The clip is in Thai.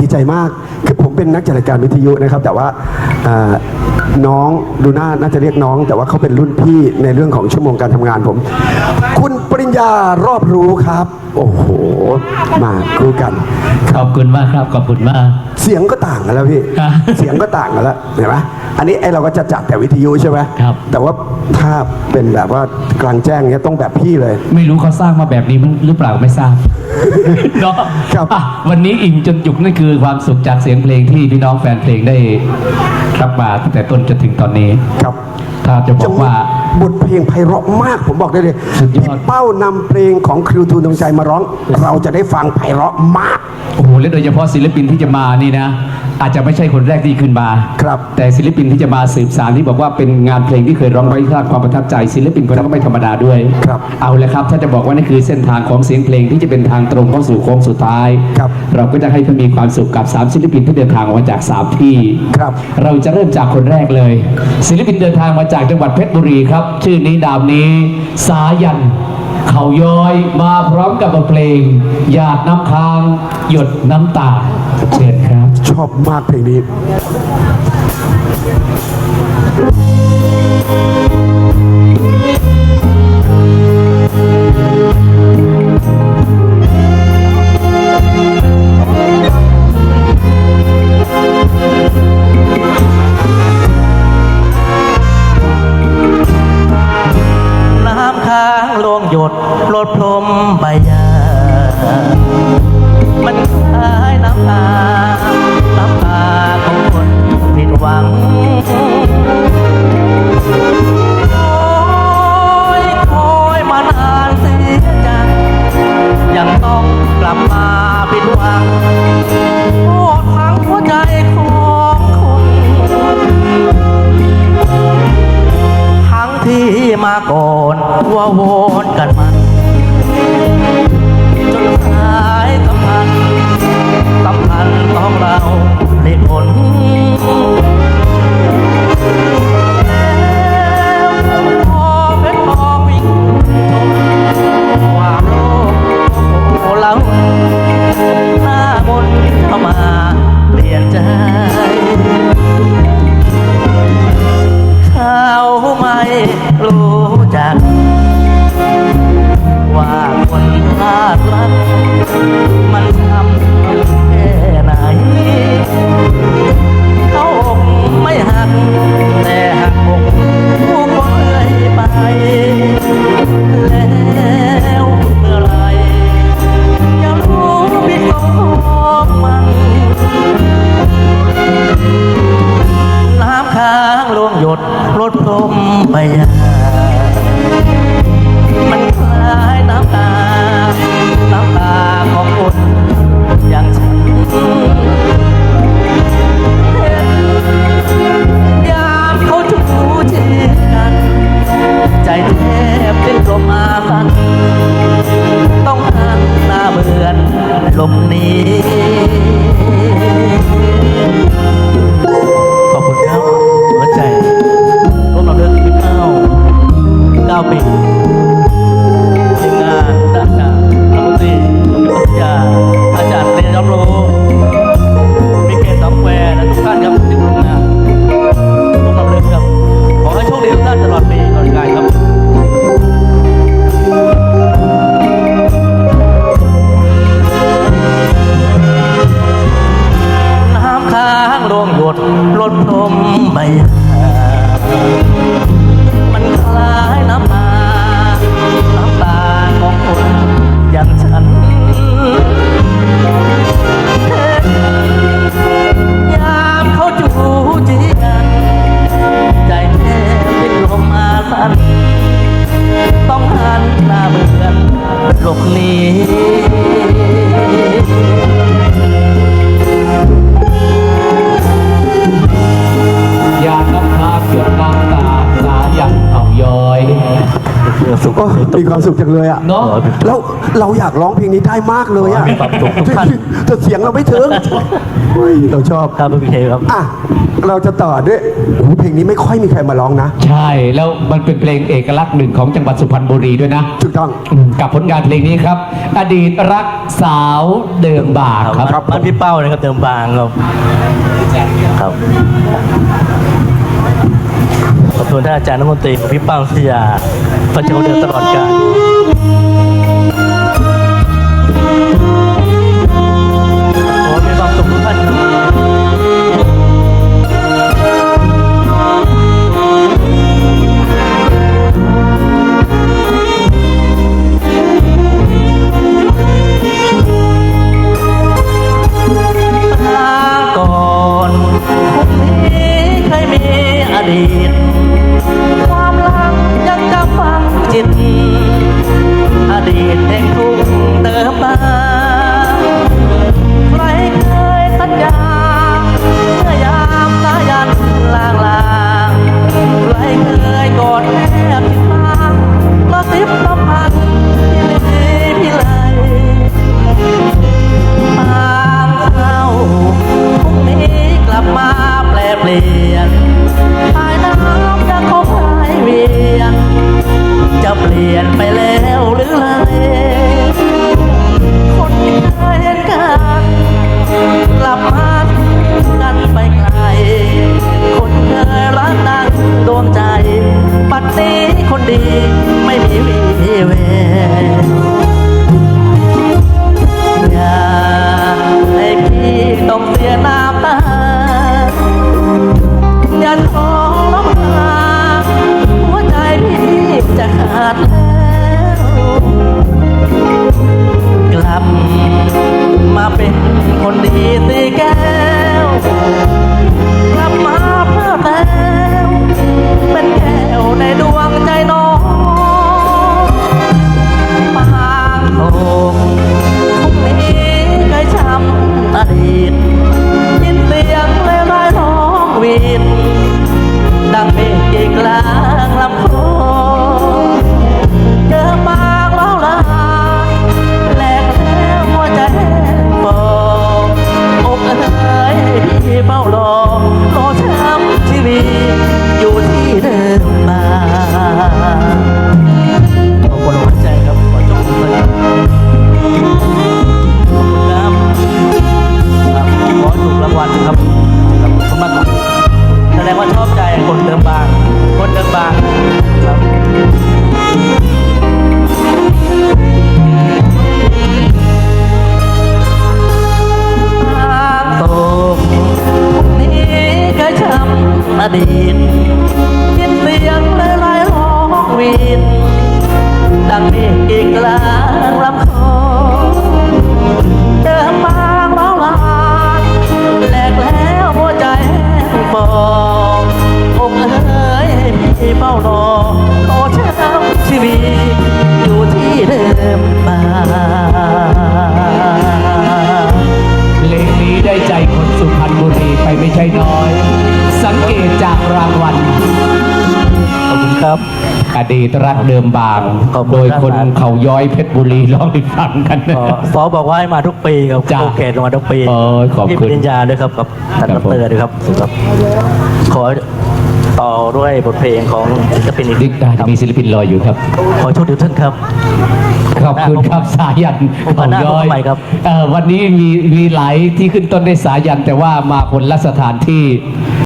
ดีใจมาก คือผมเป็นนักจัดรายการวิทยุนะครับ แต่ว่าเอ่อน้องดูน่าน่าจะเรียกน้อง แต่ว่าเขาเป็นรุ่นพี่ในเรื่องของชั่วโมงการทำงานผม คุณปริญญารอบรู้ครับ โอ้โห มาคู่กัน ขอบคุณมากครับ ขอบคุณมาก เสียงก็ต่างกันแล้วพี่ครับเสียงก็ต่างกันแล้วเห็นไหม อันนี้ไอเราก็จะจัดแต่วิทยุใช่ไหมครับ แต่ว่าถ้าเป็นแบบว่ากลางแจ้งเนี้ยต้องแบบพี่เลย ไม่รู้เขาสร้างมาแบบนี้มั้งหรือเปล่าไม่ทราบเนาะครับอะวันนี้อิ่มจนจุกนั่นคือความสุขจากเสียงเพลงที่พี่น้องแฟนเพลงได้รับมาตั้งแต่ต้นจนถึงตอนนี้ครับ ถ้าจะบอกว่า บทเพลงไพเราะมากผมบอกได้เลยสุดยอด พี่เป้านำเพลงของครูทูนดวงใจมาร้อง เราจะได้ฟังไพเราะมาก โอ้โหและโดยเฉพาะศิลปินที่จะมานี่นะ อาจจะไม่ใช่คนแรกที่ขึ้นมาครับแต่ศิลปินที่จะมาสืบสารที่บอกว่าเป็นงานเพลงที่เคยร้องไว้สร้างความประทับใจ ศิลปินคนนั้นก็ไม่ธรรมดาด้วยครับเอาละครับ ถ้าจะบอกว่านี่คือเส้นทางของเสียงเพลงที่จะเป็นทางตรงเข้าสู่โค้งสุดท้าย ครับเราก็จะให้ท่านมีความสุขกับสามศิลปินที่เดินทางมาจากสามที่ครับ เราจะเริ่มจากคนแรกเลย ศิลปินเดินทางมาจากจังหวัดเพชรบุรีครับชื่อนี้ดามนี้ สายัน เขาย้อยมาพร้อมกับบทเพลง หยาดน้ำค้าง หยดน้ำตาเชิญครับ ชอบมากเพลงนี้ ค้างลงหยดโลดพรมใบหญ้ามันคล้ายน้ำตา น้ำตาของคนผิดหวังโอยคอยมานานเสียจังยังต้องกลับมาผิดหวังโอ้ทั้งหัวใจของคนทั้งที่มาก่อนว่าโว หน้ามนเข้ามาเปลี่ยนใจเขาไม่รู้จัก ว่าคนพลาดรักมัน หลบหนีหยาดน้ำค้างหยดน้ำตาสายันเขาย้อยโอ้มีความสุขจังเลยอะ เนอะ แล้วเราอยากร้องเพลงนี้ได้มากเลยอะมีความสุขทุกท่าน แต่เสียงเราไม่ถึงเฮ้ยเราชอบครับพี่เคครับ อะ เราจะต่อด้วยโอ้โหเพลงนี้ไม่ค่อยมีใครมาร้องนะ ใช่ แล้วมันเป็นเพลงเอกลักษณ์หนึ่งของจังหวัดสุพรรณบุรีด้วยนะถูกต้อง อืมกับผลงานเพลงนี้ครับ อดีตรักสาวเดิมบากครับ ครับบ้านพี่เป้านะครับเดิมบางครับครับ ขอบคุณท่านอาจารย์นักดนตรีของพี่เป้าวิทยาพระเจ้าเดินตลอดกาล แได้ใจคนสุพรรณบุรีไปไม่ใช่น้อย สังเกตจากรางวัลขอบคุณครับ อดีตรักเดิมบาง ขอบคุณโดยคนครับ เขาย้อยเพชรบุรีร้องให้ฟังกัน ก็ซอบอกว่าให้มาทุกปีครับจ้ะโอเคมาทุกปีเออขอบคุณพี่ปริญญาด้วยครับกับท่านคดรับผมรด้วยครับครับ ขอ ต่อด้วยบทเพลงของศิลปินอีกดิกดาจะมีศิลปินรออยู่ครับ ขอโชคดีทุกท่านครับ ขอบคุณครับสายันผมเขามาหน้าย้อยผมใหม่ครับเอ่อวันนี้มีมีหลายที่ขึ้นต้นด้วยสายันแต่ว่ามาคนละสถานที่